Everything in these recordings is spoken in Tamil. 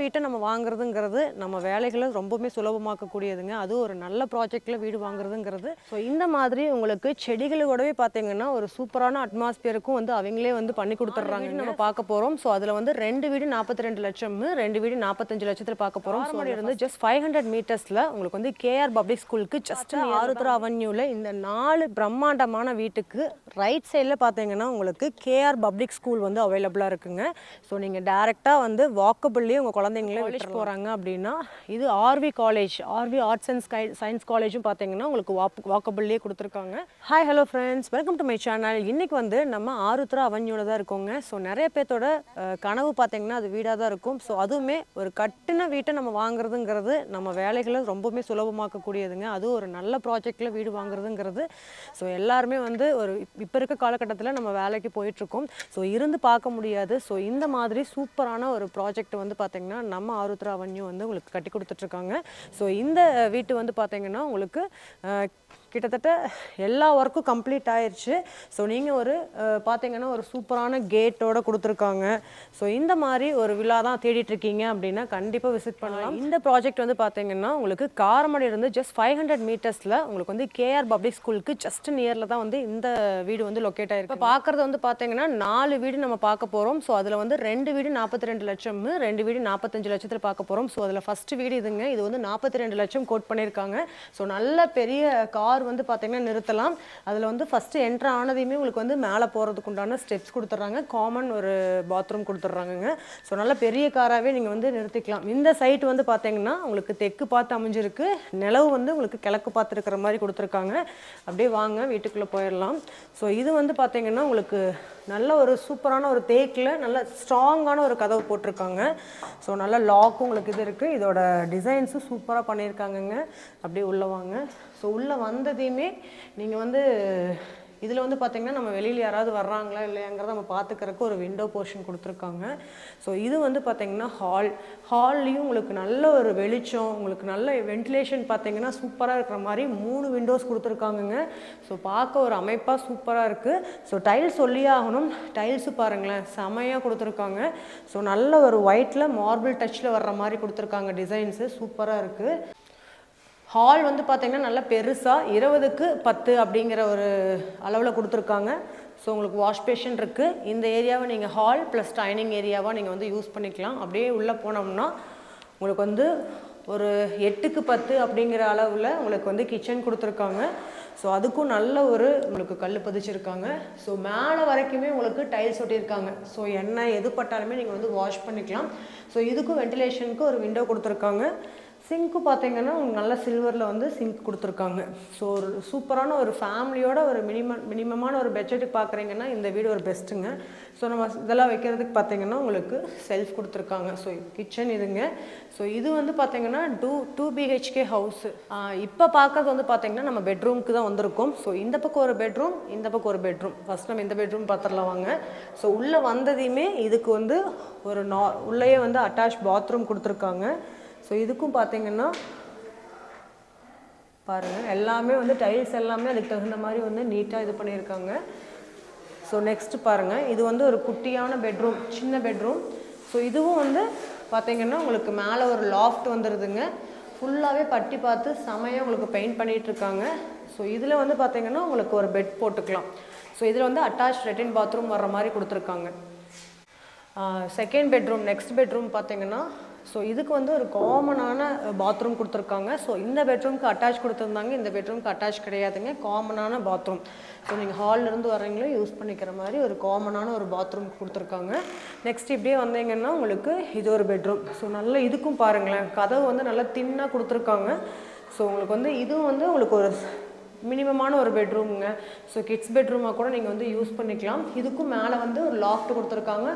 வீட்டை நம்ம வாங்குறதுங்கிறது நம்ம வேலைகளை ரொம்பவுமே சுலபமாக்கக்கூடியதுங்க. அதுவும் ஒரு நல்ல ப்ராஜெக்டில் வீடு வாங்குறதுங்கிறது. ஸோ இந்த மாதிரி உங்களுக்கு செடிகளோடவே பார்த்தீங்கன்னா ஒரு சூப்பரான அட்மாஸ்பியருக்கும் வந்து அவங்களே வந்து பண்ணி கொடுத்துட்றாங்க நம்ம பார்க்க போகிறோம் ஸோ அதில் வந்து ரெண்டு வீடு நாற்பத்தி ரெண்டு லட்சம் ரெண்டு வீடு நாற்பத்தஞ்சு லட்சத்தில் பார்க்க போகிறோம் ஸோ இருந்து ஜஸ்ட் ஃபைவ் ஹண்ட்ரட் மீட்டர்ஸில் உங்களுக்கு வந்து கேஆர் பப்ளிக் ஸ்கூலுக்கு ஜஸ்ட் ஆருத்ரா அவென்யூவில் இந்த நாலு பிரம்மாண்டமான வீட்டுக்கு ரைட் சைடில் பார்த்தீங்கன்னா உங்களுக்கு கேஆர் பப்ளிக் ஸ்கூல் வந்து அவைலபிளாக இருக்குங்க. ஸோ நீங்கள் டேரெக்டாக வந்து வாக்கபிள்லேயே உங்கள் குழந்தைங்கள விட்டு போகிறாங்க அப்படின்னா இது RV college RV arts and sky science காலேஜும் பார்த்தீங்கன்னா உங்களுக்கு வாக் வாக்கபிள்லேயே கொடுத்துருக்காங்க. Hi hello friends welcome to my channel இன்னைக்கு வந்து நம்ம ஆருத்ரா அவென்யூவில் தான் இருக்கோங்க. ஸோ நிறைய பேர்த்தோட கனவு பார்த்தீங்கன்னா அது வீடாக தான் இருக்கும். ஸோ அதுவுமே ஒரு கட்டின வீட்டை நம்ம வாங்குறதுங்கிறது நம்ம வேலைகளை ரொம்பவுமே சுலபமாக்கக்கூடியதுங்க. அதுவும் ஒரு நல்ல ப்ராஜெக்டில் வீடு வாங்குறதுங்கிறது. ஸோ எல்லாருமே வந்து ஒரு இப்போ இருக்க காலகட்டத்தில் நம்ம வேலைக்கு போயிட்டுருக்கோம் ஸோ இருந்து பார்க்க முடியாது. ஸோ இந்த மாதிரி சூப்பரான ஒரு ப்ராஜெக்ட் வந்து பார்த்திங்கன்னா நம்ம ஆருத்ரா அவன்யூ வந்து உங்களுக்கு கட்டி கொடுத்துட்ருக்காங்க ஸோ இந்த வீட்டு வந்து பார்த்தீங்கன்னா உங்களுக்கு கிட்டத்தட்ட எல்லா ஒர்க்கும் கம்ப்ளீட் ஆயிருச்சு. ஸோ நீங்கள் ஒரு பார்த்தீங்கன்னா ஒரு சூப்பரான கேட்டோட கொடுத்துருக்காங்க. ஸோ இந்த மாதிரி ஒரு விழா தான் தேடிட்டு இருக்கீங்க அப்படின்னா கண்டிப்பாக விசிட் பண்ணலாம். இந்த ப்ராஜெக்ட் வந்து பார்த்தீங்கன்னா உங்களுக்கு காரமடை இருந்து ஜஸ்ட் ஃபைவ் ஹண்ட்ரட் மீட்டர்ஸில் உங்களுக்கு வந்து கேஆர் பப்ளிக் ஸ்கூலுக்கு ஜஸ்ட் நியரில் தான் வந்து இந்த வீடு வந்து லொக்கேட் ஆயிருக்கு. பார்க்குறது வந்து பார்த்தீங்கன்னா நாலு வீடு நம்ம பார்க்க போகிறோம் ஸோ அதில் வந்து ரெண்டு வீடு நாற்பத்தி ரெண்டு லட்சம் ரெண்டு வீடு நாற்பத்தஞ்சு லட்சத்தில் பார்க்க போகிறோம் ஸோ அதில் ஃபர்ஸ்ட் வீடு இதுங்க. இது வந்து நாற்பத்தி ரெண்டு லட்சம் கோட் பண்ணியிருக்காங்க ஸோ நல்ல பெரிய கார் வந்து பார்த்தீங்கன்னா நிறுத்தலாம். அதில் வந்து ஃபஸ்ட்டு என்ட்ரு ஆனதையுமே உங்களுக்கு வந்து மேலே போகிறதுக்கு உண்டான ஸ்டெப்ஸ் கொடுத்துட்றாங்க. காமன் ஒரு பாத்ரூம் கொடுத்துட்றாங்கங்க. ஸோ நல்ல பெரிய காராகவே நீங்கள் வந்து நிறுத்திக்கலாம். இந்த சைட் வந்து பார்த்தீங்கன்னா உங்களுக்கு தெற்கு பார்த்து அமைஞ்சிருக்கு. நிலவு வந்து உங்களுக்கு கிழக்கு பார்த்து இருக்கிற மாதிரி கொடுத்துருக்காங்க. அப்படியே வாங்க வீட்டுக்குள்ளே போயிடலாம். ஸோ இது வந்து பார்த்தீங்கன்னா உங்களுக்கு நல்ல ஒரு சூப்பரான ஒரு தேக்கில் நல்ல ஸ்ட்ராங்கான ஒரு கதவு போட்டிருக்காங்க. ஸோ நல்ல லாக்கும் உங்களுக்கு இது இருக்குது இதோட டிசைன்ஸும் சூப்பராக பண்ணியிருக்காங்கங்க. அப்படியே உள்ளே வாங்க. ஸோ உள்ளே வந்ததையுமே நீங்கள் வந்து இதில் வந்து பார்த்திங்கன்னா நம்ம வெளியில் யாராவது வர்றாங்களா இல்லையாங்கிறத நம்ம பார்த்துக்கிறதுக்கு ஒரு விண்டோ போர்ஷன் கொடுத்துருக்காங்க. ஸோ இது வந்து பார்த்தீங்கன்னா ஹால் ஹால்லையும் உங்களுக்கு நல்ல ஒரு வெளிச்சம் உங்களுக்கு நல்ல வென்டிலேஷன் பார்த்தீங்கன்னா சூப்பராக இருக்கிற மாதிரி மூணு விண்டோஸ் கொடுத்துருக்காங்கங்க. ஸோ பார்க்க ஒரு அமைப்பாக சூப்பராக இருக்குது ஸோ டைல்ஸ் சொல்லியே ஆகணும். டைல்ஸு பாருங்களேன் செமையாக கொடுத்துருக்காங்க. ஸோ நல்ல ஒரு ஒயிட்டில் மார்பிள் டச்சில் வர்ற மாதிரி கொடுத்துருக்காங்க டிசைன்ஸு சூப்பராக இருக்குது ஹால் வந்து பார்த்திங்கன்னா நல்லா பெருசாக இருபதுக்கு பத்து அப்படிங்கிற ஒரு அளவில் கொடுத்துருக்காங்க. ஸோ உங்களுக்கு வாஷ் பேஷன் இருக்குது இந்த ஏரியாவை நீங்கள் ஹால் ப்ளஸ் டைனிங் ஏரியாவாக நீங்கள் வந்து யூஸ் பண்ணிக்கலாம். அப்படியே உள்ளே போனோம்னா உங்களுக்கு வந்து ஒரு எட்டுக்கு பத்து அப்படிங்கிற அளவில் உங்களுக்கு வந்து கிச்சன் கொடுத்துருக்காங்க. ஸோ அதுக்கும் நல்ல ஒரு உங்களுக்கு கல் பதிச்சிருக்காங்க. ஸோ மேலே வரைக்குமே உங்களுக்கு டைல்ஸ் ஒட்டியிருக்காங்க. ஸோ என்ன எது பட்டாலுமே நீங்கள் வந்து வாஷ் பண்ணிக்கலாம். ஸோ இதுக்கும் வென்டிலேஷனுக்கு ஒரு விண்டோ கொடுத்துருக்காங்க. சிங்க்கு பார்த்தீங்கன்னா உங்களுக்கு நல்ல சில்வரில் வந்து சிங்க் கொடுத்துருக்காங்க. ஸோ ஒரு சூப்பரான ஒரு ஃபேமிலியோட ஒரு மினிமம் மினிமமான ஒரு பட்ஜெட்டுக்கு பார்க்குறீங்கன்னா இந்த வீடு ஒரு பெஸ்ட்டுங்க ஸோ நம்ம இதெல்லாம் வைக்கிறதுக்கு பார்த்தீங்கன்னா உங்களுக்கு செல்ஃப் கொடுத்துருக்காங்க. ஸோ கிச்சன் இதுங்க. ஸோ இது வந்து பார்த்தீங்கன்னா டூ டூ பிஹெச்கே ஹவுஸு இப்போ பார்க்கறது வந்து பார்த்தீங்கன்னா நம்ம பெட்ரூம்க்கு தான் வந்திருக்கோம். ஸோ இந்த பக்கம் ஒரு பெட்ரூம் இந்த பக்கம் ஒரு பெட்ரூம் ஃபஸ்ட் நம்ம இந்த பெட்ரூம் பார்த்துடலாம் வாங்க. ஸோ உள்ளே வந்ததையுமே இதுக்கு வந்து ஒரு நா உள்ளேயே வந்து அட்டாச் பாத்ரூம் கொடுத்துருக்காங்க. ஸோ இதுக்கும் பார்த்தீங்கன்னா பாருங்கள் எல்லாமே வந்து டைல்ஸ் எல்லாமே அதுக்கு தகுந்த மாதிரி வந்து நீட்டாக இது பண்ணியிருக்காங்க. ஸோ நெக்ஸ்ட்டு பாருங்கள் இது வந்து ஒரு குட்டியான பெட்ரூம் சின்ன பெட்ரூம் ஸோ இதுவும் வந்து பார்த்தீங்கன்னா உங்களுக்கு மேலே ஒரு லாஃப்ட் வந்துடுதுங்க ஃபுல்லாகவே பட்டி பார்த்து செமையாக உங்களுக்கு பெயிண்ட் பண்ணிகிட்ருக்காங்க ஸோ இதில் வந்து பார்த்தீங்கன்னா உங்களுக்கு ஒரு பெட் போட்டுக்கலாம். ஸோ இதில் வந்து அட்டாச் லெட்டின் பாத்ரூம் வர்ற மாதிரி கொடுத்துருக்காங்க. செகண்ட் பெட்ரூம் நெக்ஸ்ட் பெட்ரூம் பார்த்தீங்கன்னா ஸோ இதுக்கு வந்து ஒரு காமனான பாத்ரூம் கொடுத்துருக்காங்க. ஸோ இந்த பெட்ரூம்க்கு அட்டாச் கொடுத்துருந்தாங்க. இந்த பெட்ரூம்க்கு அட்டாச் கிடையாதுங்க. காமனான பாத்ரூம் ஸோ நீங்கள் ஹால்லேருந்து வரீங்களோ யூஸ் பண்ணிக்கிற மாதிரி ஒரு காமனான ஒரு பாத்ரூம் கொடுத்துருக்காங்க. நெக்ஸ்ட் இப்படியே வந்தீங்கன்னா உங்களுக்கு இது ஒரு பெட்ரூம் ஸோ நல்ல இதுக்கும் பாருங்களேன். கதவு வந்து நல்லா தின்னாக கொடுத்துருக்காங்க. ஸோ உங்களுக்கு வந்து இதுவும் வந்து உங்களுக்கு ஒரு மினிமமான ஒரு பெட்ரூமுங்க. ஸோ கிட்ஸ் பெட்ரூமாக கூட நீங்கள் வந்து யூஸ் பண்ணிக்கலாம். இதுக்கும் மேலே வந்து ஒரு லாஃப்ட் கொடுத்துருக்காங்க.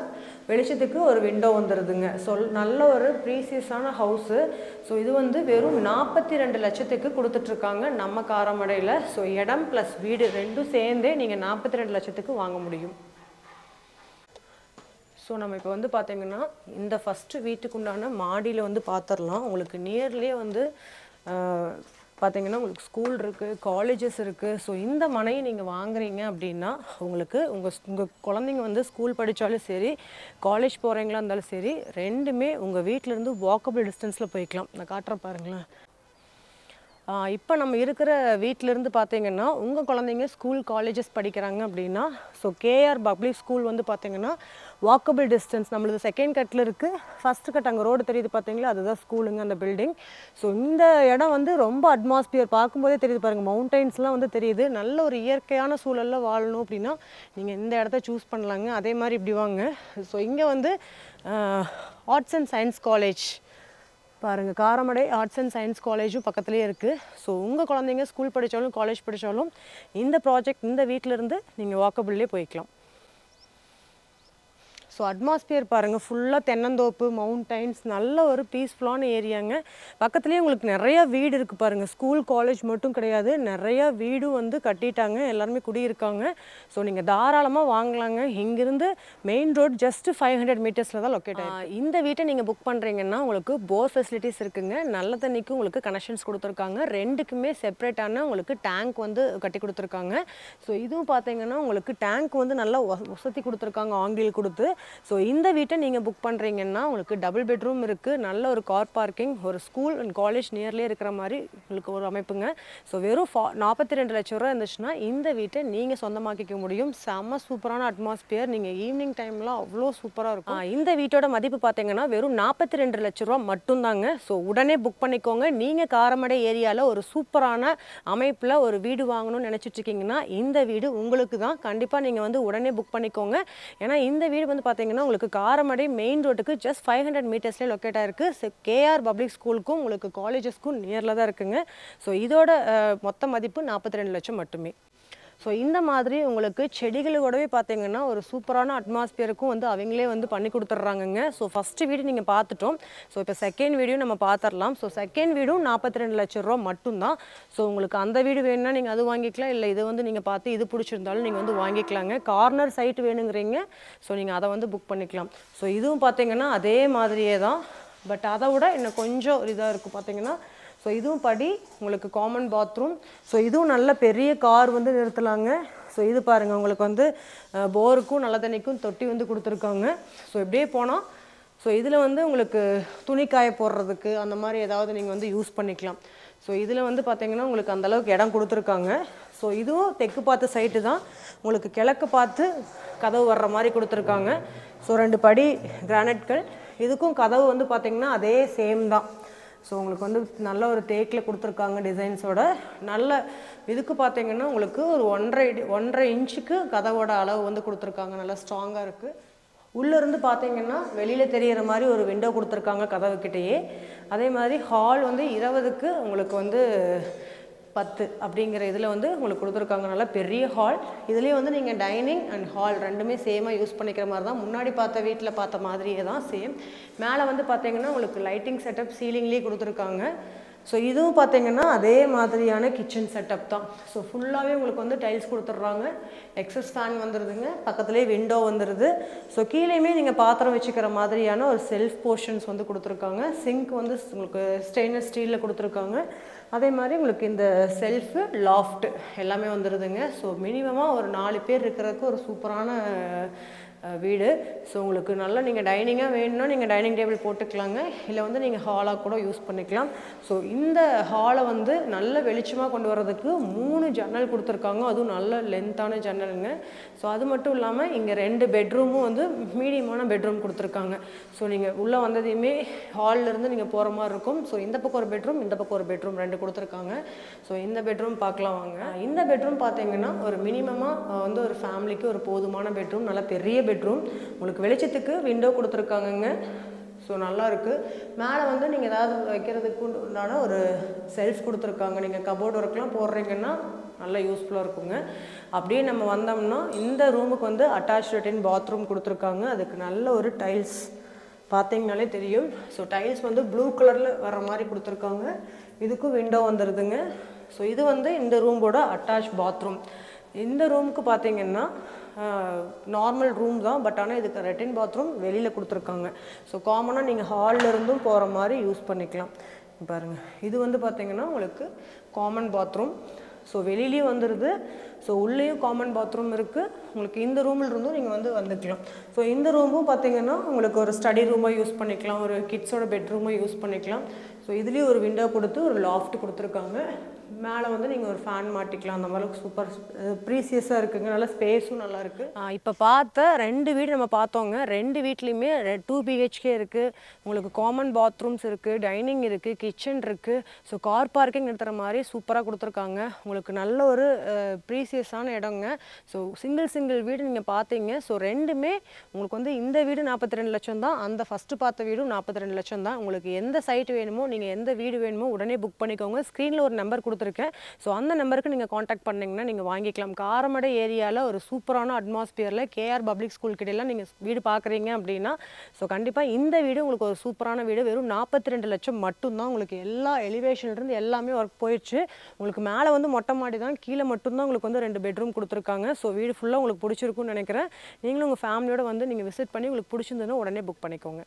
வெளிச்சத்துக்கு ஒரு விண்டோ வந்துடுதுங்க ஸோ நல்ல ஒரு ப்ரீசியஸான ஹவுஸு ஸோ இது வந்து வெறும் நாற்பத்தி ரெண்டு லட்சத்துக்கு கொடுத்துட்ருக்காங்க நம்ம காரமடையில். ஸோ இடம் ப்ளஸ் வீடு ரெண்டும் சேர்ந்தே நீங்கள் நாற்பத்தி ரெண்டு லட்சத்துக்கு வாங்க முடியும். ஸோ நம்ம இப்போ வந்து பார்த்தீங்கன்னா இந்த ஃபஸ்ட்டு வீட்டுக்குண்டான மாடியில் வந்து பார்த்துடலாம் உங்களுக்கு நியர்லேயே வந்து பார்த்தீங்கன்னா உங்களுக்கு ஸ்கூல் இருக்குது காலேஜஸ் இருக்குது ஸோ இந்த மனையை நீங்கள் வாங்குறீங்க அப்படின்னா உங்களுக்கு உங்கள் உங்கள் குழந்தைங்க வந்து ஸ்கூல் படித்தாலும் சரி காலேஜ் போகிறீங்களா இருந்தாலும் சரி ரெண்டுமே உங்கள் வீட்டிலேருந்து வாக்கபிள் டிஸ்டன்ஸில் போய்க்கலாம். நான் காட்டுறேன் பாருங்களேன். இப்போ நம்ம இருக்கிற வீட்டிலேருந்து பார்த்தீங்கன்னா உங்கள் குழந்தைங்க ஸ்கூல் காலேஜஸ் படிக்கிறாங்க அப்படின்னா ஸோ கேஆர் பப்ளிக் ஸ்கூல் வந்து பார்த்தீங்கன்னா வாக்கபிள் டிஸ்டன்ஸ் நம்மளது செகண்ட் கட்டில் இருக்குது ஃபஸ்ட் கட் அங்கே ரோடு தெரியுது பார்த்தீங்களா அதுதான் ஸ்கூலுங்க அந்த பில்டிங் ஸோ இந்த இடம் வந்து ரொம்ப அட்மாஸ்பியர் பார்க்கும்போதே தெரியுது பாருங்கள் மவுண்டைன்ஸ்லாம் வந்து தெரியுது. நல்ல ஒரு இயற்கையான சூழலில் வாழணும் அப்படின்னா நீங்கள் இந்த இடத்த சூஸ் பண்ணலாங்க. அதே மாதிரி இப்படி வாங்க. ஸோ இங்கே வந்து ஆர்ட்ஸ் அண்ட் சயின்ஸ் காலேஜ் பாருங்கள் காரமடை ஆர்ட்ஸ் அண்ட் சயின்ஸ் காலேஜும் பக்கத்துலேயே இருக்குது ஸோ உங்கள் குழந்தைங்க ஸ்கூல் படித்தாலும் காலேஜ் படித்தாலும் இந்த ப்ராஜெக்ட் இந்த வீட்டிலேருந்து நீங்கள் வாக்கபிள்லேயே போய்க்கலாம். ஸோ அட்மாஸ்பியர் பாருங்கள் ஃபுல்லாக தென்னந்தோப்பு மவுண்டைன்ஸ் நல்ல ஒரு பீஸ்ஃபுல்லான ஏரியாங்க பக்கத்துலேயே உங்களுக்கு நிறைய வீடு இருக்குது பாருங்கள் ஸ்கூல் காலேஜ் மட்டும் கிடையாது. நிறைய வீடும் வந்து கட்டிட்டாங்க. எல்லாருமே குடியிருக்காங்க. ஸோ நீங்கள் தாராளமாக வாங்கலாங்க. இங்கேருந்து main road just five hundred மீட்டர்ஸில் தான் லொக்கேட் ஆகும் இந்த வீட்டை நீங்கள் புக் பண்ணுறீங்கன்னா உங்களுக்கு போர் ஃபெசிலிட்டிஸ் இருக்குங்க. நல்ல தண்ணிக்கு உங்களுக்கு கனெக்ஷன்ஸ் கொடுத்துருக்காங்க. ரெண்டுக்குமே செப்பரேட்டான உங்களுக்கு டேங்க் வந்து கட்டி கொடுத்துருக்காங்க. ஸோ இதுவும் பார்த்தீங்கன்னா உங்களுக்கு டேங்க் வந்து நல்லா வசதி கொடுத்துருக்காங்க ஆங்கில் கொடுத்து. ஸோ இந்த வீட்டை நீங்கள் புக் பண்ணுறீங்கன்னா உங்களுக்கு டபுள் பெட்ரூம் இருக்குது நல்ல ஒரு கார் பார்க்கிங் ஒரு ஸ்கூல் அண்ட் காலேஜ் நியர்லேயே இருக்கிற மாதிரி உங்களுக்கு ஒரு அமைப்புங்க. ஸோ வெறும் ஃபா நாற்பத்தி ரெண்டு லட்ச ரூபா இருந்துச்சுன்னா இந்த வீட்டை நீங்கள் சொந்தமாக்கிக்க முடியும். செம்ம சூப்பரான அட்மாஸ்பியர் நீங்கள் ஈவினிங் டைம்லாம் அவ்வளோ சூப்பராக இருக்கும். இந்த வீட்டோட மதிப்பு பார்த்தீங்கன்னா வெறும் நாற்பத்தி ரெண்டு லட்ச ரூபா மட்டும்தாங்க. ஸோ உடனே புக் பண்ணிக்கோங்க. நீங்கள் காரமடை ஏரியாவில் ஒரு சூப்பரான அமைப்பில் ஒரு வீடு வாங்கணும்னு நினச்சிட்டு இருக்கீங்கன்னா இந்த வீடு உங்களுக்கு தான் கண்டிப்பாக நீங்கள் வந்து உடனே புக் பண்ணிக்கோங்க. ஏன்னா இந்த வீடு வந்து பார்த்தீங்கன்னா உங்களுக்கு காரமடை மெயின் ரோட்டுக்கு ஜஸ்ட் ஃபைவ் ஹண்ட்ரட் மீட்டர்ஸ்லேயே லொக்கேட் ஆயிருக்கு. கேஆர் பப்ளிக் ஸ்கூலுக்கும் உங்களுக்கு காலேஜஸ்க்கும் நியரில் தான் இருக்குங்க. ஸோ இதோட மொத்த மதிப்பு நாற்பத்தி ரெண்டு லட்சம் மட்டுமே. ஸோ இந்த மாதிரி உங்களுக்கு செடிகளோடவே பார்த்தீங்கன்னா ஒரு சூப்பரான அட்மாஸ்பியருக்கும் வந்து அவங்களே வந்து பண்ணி கொடுத்துட்றாங்கங்க. ஸோ ஃபஸ்ட்டு வீடு நீங்கள் பார்த்துட்டோம். ஸோ இப்போ செகண்ட் வீடியோ நம்ம பார்த்துடலாம். ஸோ செகண்ட் வீடும் நாற்பத்தி ரெண்டு லட்சம் ரூபா மட்டும்தான். ஸோ உங்களுக்கு அந்த வீடு வேணும்னா நீங்கள் அது வாங்கிக்கலாம். இல்லை இது வந்து நீங்கள் பார்த்து இது பிடிச்சிருந்தாலும் நீங்கள் வந்து வாங்கிக்கலாங்க. Corner side வேணுங்கிறீங்க. ஸோ நீங்கள் அதை வந்து புக் பண்ணிக்கலாம். ஸோ இதுவும் பார்த்தீங்கன்னா அதே மாதிரியே தான். பட் அதை விட இன்னும் கொஞ்சம் இதாக இருக்கும். பார்த்தீங்கன்னா ஸோ இதுவும் படி உங்களுக்கு காமன் பாத்ரூம் ஸோ இதுவும் நல்ல பெரிய கார் வந்து நிறுத்தலாங்க. ஸோ இது பாருங்கள் உங்களுக்கு வந்து போருக்கும் நல்ல தண்ணிக்கும் தொட்டி வந்து கொடுத்துருக்காங்க. ஸோ இப்படியே போனால் ஸோ இதில் வந்து உங்களுக்கு துணி காய போடுறதுக்கு அந்த மாதிரி ஏதாவது நீங்கள் வந்து யூஸ் பண்ணிக்கலாம். ஸோ இதில் வந்து பார்த்தீங்கன்னா உங்களுக்கு அந்த அளவுக்கு இடம் கொடுத்துருக்காங்க. ஸோ இதுவும் தெற்கு பார்த்த சைட்டு தான். உங்களுக்கு கிழக்கு பார்த்து கதவு வர்ற மாதிரி கொடுத்துருக்காங்க. ஸோ ரெண்டு படி கிரானைட்கள் இதுக்கும் கதவு வந்து பார்த்திங்கன்னா அதே சேம் தான். ஸோ உங்களுக்கு வந்து நல்ல ஒரு தேக்கில் கொடுத்துருக்காங்க டிசைன்ஸோட நல்ல இதுக்கு பார்த்தீங்கன்னா உங்களுக்கு ஒரு ஒன்றரை ஒன்றரை இன்ச்சுக்கு கதவோட அளவு வந்து கொடுத்துருக்காங்க. நல்லா ஸ்ட்ராங்காக இருக்குது உள்ளேருந்து பார்த்தீங்கன்னா வெளியில் தெரியிற மாதிரி ஒரு விண்டோ கொடுத்துருக்காங்க கதவுக்கிட்டேயே. அதே மாதிரி ஹால் வந்து இருபதுக்கு உங்களுக்கு வந்து பத்து அப்படிங்கிற இதில் வந்து உங்களுக்கு கொடுத்துருக்காங்க. நல்லா பெரிய ஹால் இதுலேயே வந்து நீங்கள் டைனிங் அண்ட் ஹால் ரெண்டுமே சேமாக யூஸ் பண்ணிக்கிற மாதிரி தான். முன்னாடி பார்த்த வீட்டில் பார்த்த மாதிரியே தான் சேம் மேலே வந்து பார்த்தீங்கன்னா உங்களுக்கு லைட்டிங் செட்டப் சீலிங்லேயே கொடுத்துருக்காங்க. ஸோ இதுவும் பார்த்தீங்கன்னா அதே மாதிரியான கிச்சன் செட்டப் தான். ஸோ ஃபுல்லாகவே உங்களுக்கு வந்து டைல்ஸ் கொடுத்துட்றாங்க. எக்ஸஸ் ஃபேன் வந்துடுதுங்க பக்கத்துலேயே விண்டோ வந்துடுது ஸோ கீழேயுமே நீங்கள் பாத்திரம் வச்சுக்கிற மாதிரியான ஒரு செல்ஃப் போர்ஷன்ஸ் வந்து கொடுத்துருக்காங்க. சிங்க் வந்து உங்களுக்கு ஸ்டெயின்லெஸ் ஸ்டீலில் கொடுத்துருக்காங்க. அதே மாதிரி உங்களுக்கு இந்த செல்ஃபு லாஃப்ட் எல்லாமே வந்துடுதுங்க ஸோ மினிமமாக ஒரு நாலு பேர் இருக்கிறதுக்கு ஒரு சூப்பரான வீடு. ஸோ உங்களுக்கு நல்லா நீங்கள் டைனிங்காக வேணும்னா நீங்கள் டைனிங் டேபிள் போட்டுக்கலாங்க. இல்லை வந்து நீங்கள் ஹாலாக கூட யூஸ் பண்ணிக்கலாம். ஸோ இந்த ஹாலை வந்து நல்ல வெளிச்சமாக கொண்டு வர்றதுக்கு மூணு ஜன்னல் கொடுத்துருக்காங்க. அதுவும் நல்ல லென்த்தான ஜன்னலுங்க. ஸோ அது மட்டும் இல்லாமல் இங்கே ரெண்டு பெட்ரூமும் வந்து மீடியமான பெட்ரூம் கொடுத்துருக்காங்க. ஸோ நீங்கள் உள்ளே வந்ததையுமே ஹாலிலேருந்து நீங்கள் போகிற மாதிரி இருக்கும். ஸோ இந்த பக்கம் ஒரு பெட்ரூம் இந்த பக்கம் ஒரு பெட்ரூம் ரெண்டு கொடுத்துருக்காங்க. ஸோ இந்த பெட்ரூம் பார்க்கலாம் வாங்க. இந்த பெட்ரூம் பார்த்தீங்கன்னா ஒரு மினிமமாக வந்து ஒரு ஃபேமிலிக்கு ஒரு போதுமான பெட்ரூம் நல்ல பெரிய பெட்ரூம் பெட்ரூம். உங்களுக்கு வெளிச்சத்துக்கு விண்டோ கொடுத்துருக்காங்கங்க. ஸோ நல்லாயிருக்கு மேலே வந்து நீங்கள் ஏதாவது வைக்கிறதுக்கு உண்டான ஒரு செல்ஃப் கொடுத்துருக்காங்க. நீங்கள் கபோர்டு ஒர்க்லாம் போடுறீங்கன்னா நல்லா யூஸ்ஃபுல்லாக இருக்குங்க. அப்படியே நம்ம வந்தோம்னா இந்த ரூமுக்கு வந்து அட்டாச் லெட்டின் பாத்ரூம் கொடுத்துருக்காங்க. அதுக்கு நல்ல ஒரு டைல்ஸ் பார்த்தீங்கனாலே தெரியும். ஸோ டைல்ஸ் வந்து ப்ளூ கலரில் வர மாதிரி கொடுத்துருக்காங்க. இதுக்கும் விண்டோ வந்துடுதுங்க ஸோ இது வந்து இந்த ரூமோட அட்டாச் பாத்ரூம் இந்த ரூமுக்கு பார்த்தீங்கன்னா நார்மல் ரூம் தான் பட் ஆனால் இதுக்கு ரெட்டின் பாத்ரூம் வெளியில் கொடுத்துருக்காங்க. ஸோ காமனாக நீங்கள் ஹாலில் இருந்தும் போகிற மாதிரி யூஸ் பண்ணிக்கலாம். பாருங்கள் இது வந்து பார்த்திங்கன்னா உங்களுக்கு காமன் பாத்ரூம் ஸோ வெளியிலையும் வந்துடுது ஸோ உள்ளேயும் காமன் பாத்ரூம் இருக்குது உங்களுக்கு இந்த ரூமில் இருந்தும் நீங்கள் வந்து வந்துக்கலாம். ஸோ இந்த ரூமும் பார்த்தீங்கன்னா உங்களுக்கு ஒரு ஸ்டடி ரூமாக யூஸ் பண்ணிக்கலாம். ஒரு கிட்ஸோட பெட்ரூமாக யூஸ் பண்ணிக்கலாம். ஸோ இதுலேயும் ஒரு விண்டோ கொடுத்து ஒரு லாஃப்ட் கொடுத்துருக்காங்க. மேலே வந்து நீங்கள் ஒரு ஃபேன் மாட்டிக்கலாம். அந்த மாதிரி சூப்பர் ப்ரீசியஸாக இருக்குங்க. நல்ல ஸ்பேஸும் நல்லா இருக்கு. இப்போ பார்த்த ரெண்டு வீடு நம்ம பார்த்தோங்க. ரெண்டு வீட்லேயுமே டூ பிஹெச்கே இருக்குது உங்களுக்கு காமன் பாத்ரூம்ஸ் இருக்குது டைனிங் இருக்குது கிச்சன் இருக்குது ஸோ கார் பார்க்கிங் நிறுத்துற மாதிரி சூப்பராக கொடுத்துருக்காங்க. உங்களுக்கு நல்ல ஒரு ப்ரீசியஸான இடங்க. ஸோ சிங்கிள் சிங்கிள் வீடு நீங்கள் பார்த்தீங்க. ஸோ ரெண்டுமே உங்களுக்கு வந்து இந்த வீடு நாற்பத்தி ரெண்டு லட்சம் தான். அந்த ஃபஸ்ட்டு பார்த்த வீடும் நாற்பத்தி ரெண்டு லட்சம் தான். உங்களுக்கு எந்த சைட் வேணுமோ நீங்கள் எந்த வீடு வேணுமோ உடனே புக் பண்ணிக்கோங்க. ஸ்க்ரீனில் ஒரு நம்பர் கொடுத்து கொடுத்துருக்கேன். ஸோ அந்த நம்பருக்கு நீங்கள் காண்டாக்ட் பண்ணிங்கன்னா நீங்கள் வாங்கிக்கலாம். காரமடை ஏரியாவில் ஒரு சூப்பரான அட்மாஸ்பியரில் கேஆர் பப்ளிக் ஸ்கூல் கிட்டலாம் நீங்கள் வீடு பார்க்குறீங்க அப்படின்னா ஸோ கண்டிப்பாக இந்த வீடு உங்களுக்கு ஒரு சூப்பரான வீடு. வெறும் நாற்பத்தி ரெண்டு லட்சம் மட்டும்தான் உங்களுக்கு எல்லா எலிவேஷன்லேருந்து எல்லாமே ஒர்க் போயிடுச்சு. உங்களுக்கு மேலே வந்து மொட்டை மாடி தான் கீழே மட்டும்தான் உங்களுக்கு வந்து ரெண்டு பெட்ரூம் கொடுத்துருக்காங்க. ஸோ வீடு ஃபுல்லாக உங்களுக்கு பிடிச்சிருக்கும்னு நினைக்கிறேன். நீங்களும் உங்கள் ஃபேமிலியோட வந்து நீங்கள் விசிட் பண்ணி உங்களுக்கு பிடிச்சிருந்ததுன்னா உடனே புக் பண்ணிக்கோங்க.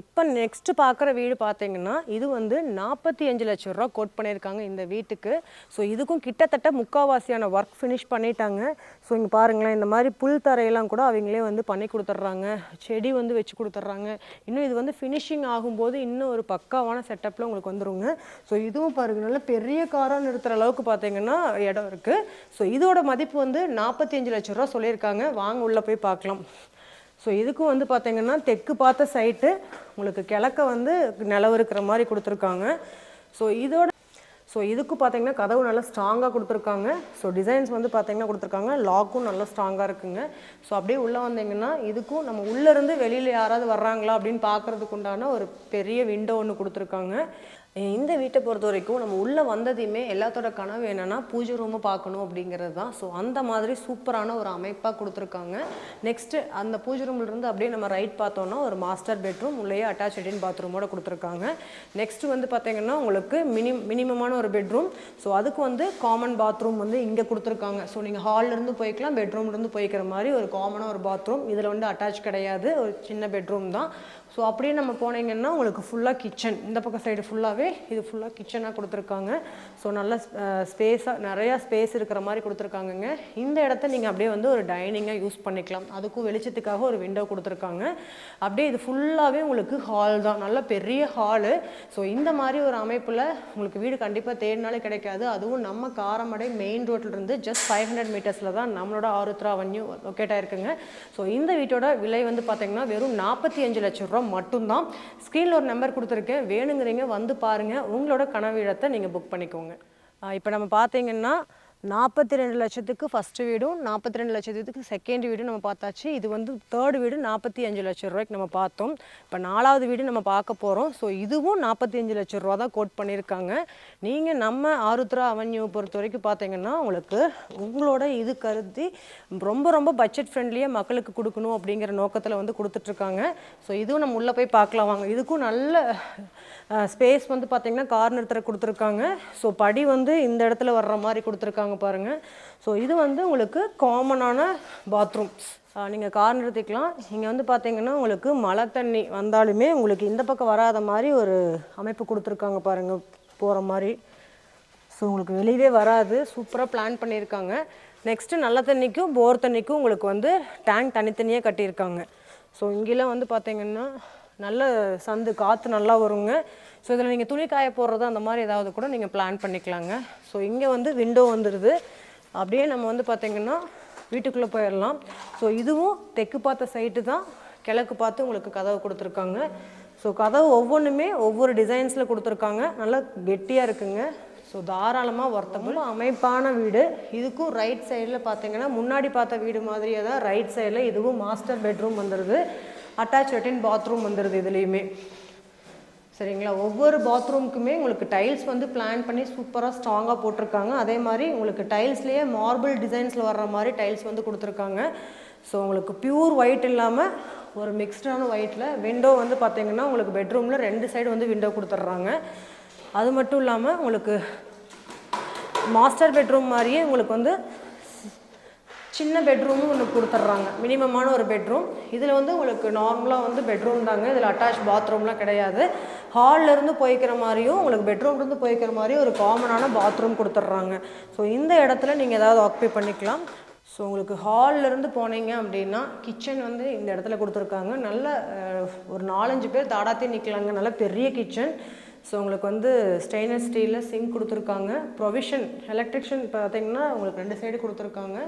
இப்போ நெக்ஸ்ட்டு பார்க்குற வீடு பார்த்தீங்கன்னா இது வந்து நாற்பத்தி அஞ்சு லட்சம் ரூபா கோட் பண்ணியிருக்காங்க இந்த வீட்டுக்கு. ஸோ இதுக்கும் கிட்டத்தட்ட முக்காவாசியான ஒர்க் ஃபினிஷ் பண்ணிட்டாங்க. ஸோ இங்கே பாருங்களேன் இந்த மாதிரி புல் தரையெல்லாம் கூட அவங்களே வந்து பண்ணி கொடுத்துட்றாங்க. செடி வந்து வச்சு கொடுத்துட்றாங்க. இன்னும் இது வந்து ஃபினிஷிங் ஆகும்போது இன்னும் ஒரு பக்காவான செட்டப்பில் உங்களுக்கு வந்துருங்க. ஸோ இதுவும் பாருங்க நல்ல பெரிய காராக நிறுத்துகிற அளவுக்கு பார்த்தீங்கன்னா இடம் இருக்குது ஸோ இதோட மதிப்பு வந்து நாற்பத்தி அஞ்சு லட்ச ரூபா சொல்லியிருக்காங்க. வாங்க உள்ளே போய் பார்க்கலாம். ஸோ இதுக்கும் வந்து பார்த்தீங்கன்னா தெற்கு பார்த்த சைட்டு உங்களுக்கு கிழக்க வந்து நிலவு இருக்கிற மாதிரி கொடுத்துருக்காங்க. ஸோ இதோட ஸோ இதுக்கும் பார்த்தீங்கன்னா கதவு நல்லா ஸ்ட்ராங்காக கொடுத்துருக்காங்க. ஸோ டிசைன்ஸ் வந்து பார்த்தீங்கன்னா கொடுத்துருக்காங்க. லாக்கும் நல்லா ஸ்ட்ராங்காக இருக்குங்க. ஸோ அப்படியே உள்ளே வந்தீங்கன்னா இதுக்கும் நம்ம உள்ளேருந்து வெளியில் யாராவது வர்றாங்களா அப்படின்னு பார்க்குறதுக்கு உண்டான ஒரு பெரிய விண்டோ ஒன்று கொடுத்துருக்காங்க. இந்த வீட்டை பொறுத்த வரைக்கும் நம்ம உள்ளே வந்ததையுமே எல்லாத்தோட கனவு என்னென்னா பூஜை ரூமை பார்க்கணும் அப்படிங்கிறது தான். ஸோ அந்த மாதிரி சூப்பரான ஒரு அமைப்பாக கொடுத்துருக்காங்க. நெக்ஸ்ட்டு அந்த பூஜை ரூம்லேருந்து அப்படியே நம்ம ரைட் பார்த்தோன்னா ஒரு மாஸ்டர் பெட்ரூம் உள்ளேயே அட்டாச் அடின் பாத்ரூமோட கொடுத்துருக்காங்க. நெக்ஸ்ட் வந்து பார்த்தீங்கன்னா உங்களுக்கு மினி மினிமமான ஒரு பெட்ரூம் ஸோ அதுக்கு வந்து காமன் பாத்ரூம் வந்து இங்கே கொடுத்துருக்காங்க. ஸோ நீங்கள் ஹால்லேருந்து போய்க்கலாம் பெட்ரூம்லேருந்து போய்க்கிற மாதிரி ஒரு காமனாக ஒரு பாத்ரூம் இதில் வந்து அட்டாச் கிடையாது. ஒரு சின்ன பெட்ரூம் தான். ஸோ அப்படியே நம்ம போனீங்கன்னா உங்களுக்கு ஃபுல்லாக கிச்சன் இந்த பக்கம் சைடு ஃபுல்லாகவே இது ஃபுல்லாக கிச்சனாக கொடுத்துருக்காங்க. ஸோ நல்ல ஸ்பேஸாக நிறையா ஸ்பேஸ் இருக்கிற மாதிரி கொடுத்துருக்காங்கங்க. இந்த இடத்த நீங்கள் அப்படியே வந்து ஒரு டைனிங்காக யூஸ் பண்ணிக்கலாம். அதுக்கும் வெளிச்சத்துக்காக ஒரு விண்டோ கொடுத்துருக்காங்க. அப்படியே இது ஃபுல்லாகவே உங்களுக்கு ஹால் தான். நல்ல பெரிய ஹாலு ஸோ இந்த மாதிரி ஒரு அமைப்பில் உங்களுக்கு வீடு கண்டிப்பாக தேடினாலே கிடைக்காது. அதுவும் நம்ம காரமடை மெயின் ரோட்லேருந்து ஜஸ்ட் ஃபைவ் ஹண்ட்ரட் மீட்டர்ஸில் தான் நம்மளோட ஆருத்ரா அவன்யூ லொக்கேட் ஆகிருக்குங்க ஸோ இந்த வீட்டோட விலை வந்து பார்த்தீங்கன்னா வெறும் நாற்பத்தி அஞ்சு லட்சம் ரூபா மட்டும்தான். ஸ்க்ரீனில் ஒரு நம்பர் கொடுத்துருக்கேன் வேணுங்கிறீங்க வந்து பாருங்கள் உங்களோட கனவு இடத்தை நீங்கள் புக் பண்ணிக்கோங்க. இப்போ நம்ம பார்த்தீங்கன்னா நாற்பத்தி ரெண்டு லட்சத்துக்கு ஃபஸ்ட்டு வீடும் நாற்பத்தி ரெண்டு லட்சத்துக்கு செகண்ட் வீடும் நம்ம பார்த்தாச்சு. இது வந்து தேர்ட் வீடு நாற்பத்தி அஞ்சு லட்சம் ரூபாய்க்கு நம்ம பார்த்தோம். இப்போ நாலாவது வீடு நம்ம பார்க்க போகிறோம் ஸோ இதுவும் நாற்பத்தி அஞ்சு லட்சம் ரூபா தான் கோட் பண்ணியிருக்காங்க. நீங்கள் நம்ம ஆருத்ரா அவென்யூ பொறுத்த வரைக்கும் பார்த்தீங்கன்னா உங்களுக்கு உங்களோட இது கருதி ரொம்ப ரொம்ப பட்ஜெட் ஃப்ரெண்ட்லியாக மக்களுக்கு கொடுக்கணும் அப்படிங்கிற நோக்கத்தில் வந்து கொடுத்துட்ருக்காங்க. ஸோ இதுவும் நம்ம உள்ளே போய் பார்க்கலாம் வாங்க. இதுக்கும் நல்ல ஸ்பேஸ் வந்து பார்த்தீங்கன்னா கார் தர கொடுத்துருக்காங்க. ஸோ படி வந்து இந்த இடத்துல வர்ற மாதிரி கொடுத்துருக்காங்க. பாருங்கள் ஸோ இது வந்து உங்களுக்கு காமனான பாத்ரூம் நீங்கள் கார் நிறுத்திக்கலாம். இங்கே வந்து பார்த்தீங்கன்னா உங்களுக்கு மழை தண்ணி வந்தாலுமே உங்களுக்கு இந்த பக்கம் வராத மாதிரி ஒரு அமைப்பு கொடுத்துருக்காங்க பாருங்கள் போகிற மாதிரி. ஸோ உங்களுக்கு வெளியவே வராது. சூப்பராக பிளான் பண்ணியிருக்காங்க. நெக்ஸ்ட்டு நல்ல தண்ணிக்கும் போர் தண்ணிக்கும் உங்களுக்கு வந்து டேங்க் தனித்தனியாக கட்டியிருக்காங்க. ஸோ இங்கெல்லாம் வந்து பார்த்தீங்கன்னா நல்ல சந்து காற்று நல்லா வருங்க. ஸோ இதில் நீங்கள் துணி காய போடுறது அந்த மாதிரி ஏதாவது கூட நீங்கள் பிளான் பண்ணிக்கலாங்க. ஸோ இங்கே வந்து விண்டோ வந்துடுது அப்படியே நம்ம வந்து பார்த்திங்கன்னா வீட்டுக்குள்ளே போயிடலாம் ஸோ இதுவும் தெற்கு பார்த்த சைட்டு தான். கிழக்கு பார்த்து உங்களுக்கு கதவு கொடுத்துருக்காங்க. ஸோ கதவு ஒவ்வொன்றுமே ஒவ்வொரு டிசைன்ஸில் கொடுத்துருக்காங்க. நல்லா கெட்டியாக இருக்குங்க. ஸோ தாராளமாக ஒர்த்தபுள் அமைப்பான வீடு. இதுக்கும் ரைட் சைடில் பார்த்தீங்கன்னா முன்னாடி பார்த்த வீடு மாதிரியே தான் ரைட் சைடில் இதுவும் மாஸ்டர் பெட்ரூம் வந்துடுது அட்டாச் அட்டின் பாத்ரூம் வந்துடுது இதுலேயுமே. சரிங்களா? ஒவ்வொரு பாத்ரூமுக்குமே உங்களுக்கு டைல்ஸ் வந்து பிளான் பண்ணி சூப்பராக ஸ்ட்ராங்காக போட்டிருக்காங்க. அதே மாதிரி உங்களுக்கு டைல்ஸ்லேயே மார்பிள் டிசைன்ஸில் வர்ற மாதிரி டைல்ஸ் வந்து கொடுத்துருக்காங்க. ஸோ உங்களுக்கு பியூர் ஒயிட் இல்லாமல் ஒரு மிக்ஸ்டான ஒயிட்டில் விண்டோ வந்து பார்த்தீங்கன்னா உங்களுக்கு பெட்ரூமில் ரெண்டு சைடு வந்து விண்டோ கொடுத்துட்றாங்க. அது மட்டும் இல்லாமல் உங்களுக்கு மாஸ்டர் பெட்ரூம் மாதிரியே உங்களுக்கு வந்து சின்ன பெட்ரூமும் ஒன்று கொடுத்துட்றாங்க. மினிமமான ஒரு பெட்ரூம் இதில் வந்து உங்களுக்கு நார்மலாக வந்து பெட்ரூம் தாங்க. இதில் அட்டாச் பாத்ரூம்லாம் கிடையாது. ஹால்லேருந்து போய்க்கிற மாதிரியும் உங்களுக்கு பெட்ரூம்லேருந்து போய்க்கிற மாதிரியும் ஒரு காமனான பாத்ரூம் கொடுத்துட்றாங்க. ஸோ இந்த இடத்துல நீங்கள் ஏதாவது ஆக்குபை பண்ணிக்கலாம். ஸோ உங்களுக்கு ஹால்லேருந்து போனீங்க அப்படின்னா கிச்சன் வந்து இந்த இடத்துல கொடுத்துருக்காங்க. நல்ல ஒரு நாலஞ்சு பேர் தாடாத்தே நிற்கலாங்க நல்ல பெரிய கிச்சன் ஸோ உங்களுக்கு வந்து ஸ்டெயின்லெஸ் ஸ்டீலில் சிங்க் கொடுத்துருக்காங்க. ப்ரொவிஷன் எலக்ட்ரிஷியன் பார்த்தீங்கன்னா உங்களுக்கு ரெண்டு சைடு கொடுத்துருக்காங்க.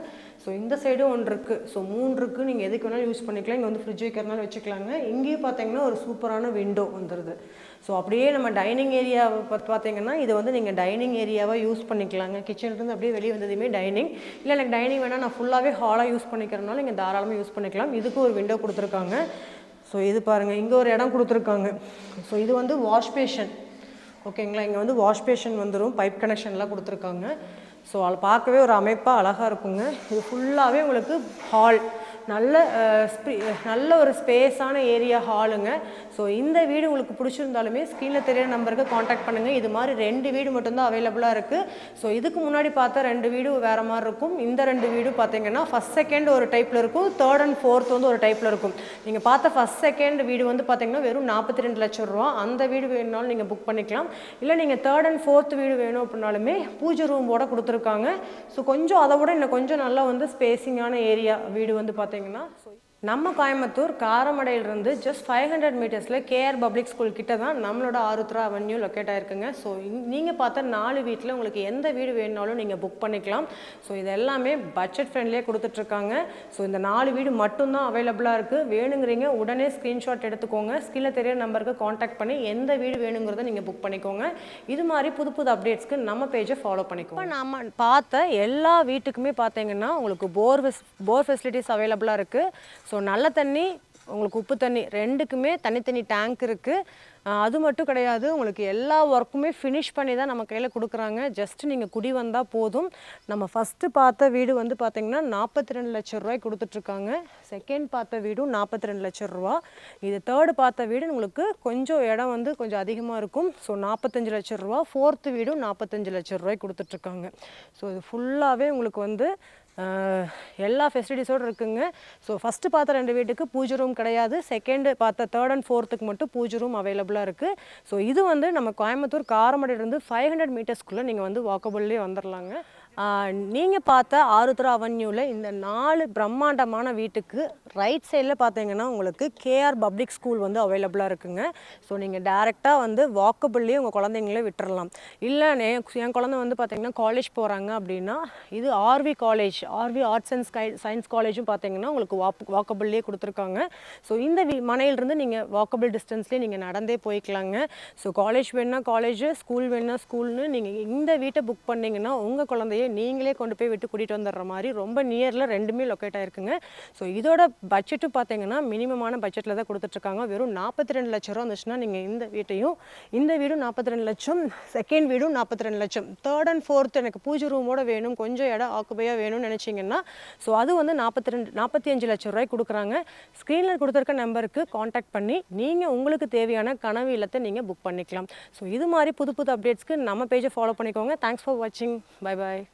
ஸோ இந்த சைடும் ஒன்று இருக்குது ஸோ மூணு இருக்குது நீங்கள் எதுக்கு வேணாலும் யூஸ் பண்ணிக்கலாம். இங்கே வந்து ஃப்ரிட்ஜ் வைக்கிறனால வச்சுக்கலாங்க. இங்கேயும் பார்த்தீங்கன்னா ஒரு சூப்பரான விண்டோ வந்துடுது ஸோ அப்படியே நம்ம டைனிங் ஏரியாவை பார்த்து பார்த்தீங்கன்னா இதை வந்து நீங்கள் டைனிங் ஏரியாவாக யூஸ் பண்ணிக்கலாங்க. கிச்சன்லேருந்து அப்படியே வெளியே வந்ததுமே டைனிங் இல்லை எனக்கு டைனிங் வேணால் நான் ஃபுல்லாகவே ஹாலாக யூஸ் பண்ணிக்கிறனால நீங்கள் தாராளமாக யூஸ் பண்ணிக்கலாம். இதுக்கு ஒரு விண்டோ கொடுத்துருக்காங்க. ஸோ இது பாருங்கள் இங்கே ஒரு இடம் கொடுத்துருக்காங்க. ஸோ இது வந்து வாஷ் பேஷன் ஓகேங்களா? இங்கே வந்து வாஷ் பேஷன் வந்துடும் பைப் கனெக்ஷன்லாம் கொடுத்துருக்காங்க. ஸோ அதை பார்க்கவே ஒரு அமைப்பாக அழகாக இருக்குங்க. இது ஃபுல்லாகவே உங்களுக்கு ஹால் நல்ல நல்ல ஒரு ஸ்பேஸான ஏரியா ஹாலுங்க ஸோ இந்த வீடு உங்களுக்கு பிடிச்சிருந்தாலுமே ஸ்க்ரீனில் தெரியிற நம்பருக்கு காண்டாக்ட் பண்ணுங்கள் இது மாதிரி ரெண்டு வீடு மட்டும்தான் அவைலபிளாக இருக்குது ஸோ இதுக்கு முன்னாடி பார்த்தா ரெண்டு வீடு வேறு மாதிரி இருக்கும். இந்த ரெண்டு வீடு பார்த்தீங்கன்னா ஃபஸ்ட் செகண்ட் ஒரு டைப்பில் இருக்கும். தேர்ட் அண்ட் ஃபோர்த் வந்து ஒரு டைப்பில் இருக்கும். நீங்கள் பார்த்த ஃபஸ்ட் செகண்ட் வீடு வந்து பார்த்தீங்கன்னா வெறும் நாற்பத்தி ரெண்டு லட்சம் ரூபா. அந்த வீடு வேணுனாலும் நீங்கள் புக் பண்ணிக்கலாம். இல்லை நீங்கள் தேர்ட் அண்ட் ஃபோர்த் வீடு வேணும் அப்படின்னாலுமே பூஜை ரூமோட கொடுத்துருக்காங்க. ஸோ கொஞ்சம் அதை விட இன்னும் கொஞ்சம் நல்லா வந்து ஸ்பேசிங்கான ஏரியா வீடு வந்து பார்த்தீங்கன்னா பார்த்தீங்கன்னா நம்ம கோயம்புத்தூர் காரமடையிலிருந்து ஜஸ்ட் ஃபைவ் ஹண்ட்ரட் மீட்டர்ஸில் கேஆர் பப்ளிக் ஸ்கூல் கிட்ட தான் நம்மளோட ஆருத்ரா அவென்யூ லொக்கேட் ஆயிருக்குங்க. ஸோ நீங்கள் பார்த்தா நாலு வீட்டில் உங்களுக்கு எந்த வீடு வேணுனாலும் நீங்கள் புக் பண்ணிக்கலாம். ஸோ இது எல்லாமே பட்ஜெட் ஃப்ரெண்ட்லியே கொடுத்துட்ருக்காங்க. ஸோ இந்த நாலு வீடு மட்டும்தான் அவைலபிளாக இருக்குது வேணுங்கிறீங்க உடனே ஸ்க்ரீன்ஷாட் எடுத்துக்கோங்க. ஸ்கில்ல தெரிய நம்பருக்கு காண்டாக்ட் பண்ணி எந்த வீடு வேணுங்கிறத நீங்கள் புக் பண்ணிக்கோங்க. இது மாதிரி புது புது அப்டேட்ஸ்க்கு நம்ம பேஜை ஃபாலோ பண்ணிக்கோங்க. இப்போ நம்ம பார்த்த எல்லா வீட்டுக்குமே பார்த்தீங்கன்னா உங்களுக்கு போர் போர் ஃபெசிலிட்டிஸ் அவைலபிளாக இருக்குது ஸோ ஸோ நல்ல தண்ணி உங்களுக்கு உப்பு தண்ணி ரெண்டுக்குமே தனித்தனி டேங்க் இருக்குது அது மட்டும் கிடையாது உங்களுக்கு எல்லா ஒர்க்குமே ஃபினிஷ் பண்ணி தான் நம்ம கையில் கொடுக்குறாங்க. ஜஸ்ட் நீங்கள் குடி வந்தால் போதும். நம்ம ஃபஸ்ட்டு பார்த்த வீடு வந்து பார்த்திங்கன்னா நாற்பத்தி ரெண்டு லட்சம் ரூபாய் கொடுத்துட்ருக்காங்க. செகண்ட் பார்த்த வீடும் நாற்பத்தி ரெண்டு லட்சம் ரூபா. இது தேர்டு பார்த்த வீடு உங்களுக்கு கொஞ்சம் இடம் வந்து கொஞ்சம் அதிகமாக இருக்கும். ஸோ நாற்பத்தஞ்சு லட்சம் ரூபா. ஃபோர்த்து வீடும் நாற்பத்தஞ்சு லட்சம் ரூபாய் கொடுத்துட்ருக்காங்க. ஸோ இது ஃபுல்லாகவே உங்களுக்கு வந்து எல்லா ஃபெசிலிட்டிஸோடு இருக்குங்க. ஸோ ஃபஸ்ட்டு பார்த்த ரெண்டு வீட்டுக்கு பூஜை ரூம் கிடையாது. செகண்டு பார்த்த தேர்ட் அண்ட் ஃபோர்த்துக்கு மட்டும் பூஜை ரூம் அவைலபிளாக இருக்குது ஸோ இது வந்து நம்ம கோயம்புத்தூர் காரமடையிலேருந்து ஃபைவ் ஹண்ட்ரட் மீட்டர்ஸ்க்குள்ளே நீங்கள் வந்து வாக்கபிள்லேயே வந்துடலாங்க நீங்கள் பார்த்த ஆருத்ரா அவென்யூவில் இந்த நாலு பிரம்மாண்டமான வீட்டுக்கு ரைட் சைடில் பார்த்தீங்கன்னா உங்களுக்கு கேஆர் பப்ளிக் ஸ்கூல் வந்து அவைலபிளாக இருக்குங்க. ஸோ நீங்கள் டேரெக்டாக வந்து வாக்கபிள்லேயே உங்கள் குழந்தைங்கள விட்டுறலாம். இல்லை என் என் குழந்தை வந்து பார்த்தீங்கன்னா காலேஜ் போகிறாங்க அப்படின்னா இது RV college RV arts and sky science காலேஜும் பார்த்தீங்கன்னா உங்களுக்கு வாப் வாக்கபிள்லேயே கொடுத்துருக்காங்க. ஸோ இந்த வி மனையிலிருந்து நீங்கள் வாக்கபிள் டிஸ்டன்ஸ்லேயே நீங்கள் நடந்தே போய்க்கலாங்க. ஸோ காலேஜ் வேணுன்னா காலேஜ் ஸ்கூல் வேணுன்னா ஸ்கூல்னு நீங்கள் இந்த வீட்டை புக் பண்ணிங்கன்னா உங்கள் குழந்தைய நீங்களே கொண்டு போய் விட்டு கூட்டிகிட்டு வந்துடுற மாதிரி ரொம்ப நியரில் ரெண்டுமே லொக்கேட் ஆயிருக்குங்க. ஸோ இதோட பட்ஜெட்டும் பார்த்தீங்கன்னா மினிமமான பட்ஜெட்டில் தான் கொடுத்துட்ருக்காங்க. வெறும் நாற்பத்தி ரெண்டு லட்ச ரூபா வந்துச்சுன்னா நீங்கள் இந்த வீட்டையும் இந்த வீடும் நாற்பத்தி ரெண்டு லட்சம் செகண்ட் வீடும் நாற்பத்தி ரெண்டு லட்சம். தேர்ட் அண்ட் ஃபோர்த் எனக்கு பூஜை ரூமோட வேணும் கொஞ்சம் இடம் ஆக்குபையாக வேணும்னு நினச்சிங்கன்னா ஸோ அது வந்து நாற்பத்தி ரெண்டு நாற்பத்தி அஞ்சு லட்சம் ரூபாய் கொடுக்குறாங்க. ஸ்க்ரீனில் கொடுத்துருக்க நம்பருக்கு காண்டாக்ட் பண்ணி நீங்கள் உங்களுக்கு தேவையான கனவு இல்லத்தை நீங்கள் புக் பண்ணிக்கலாம். ஸோ இது மாதிரி புது புது அப்டேட்ஸ்க்கு நம்ம பேஜை ஃபாலோ பண்ணிக்கோங்க. தேங்க்ஸ் ஃபார் வாட்சிங் பை பாய்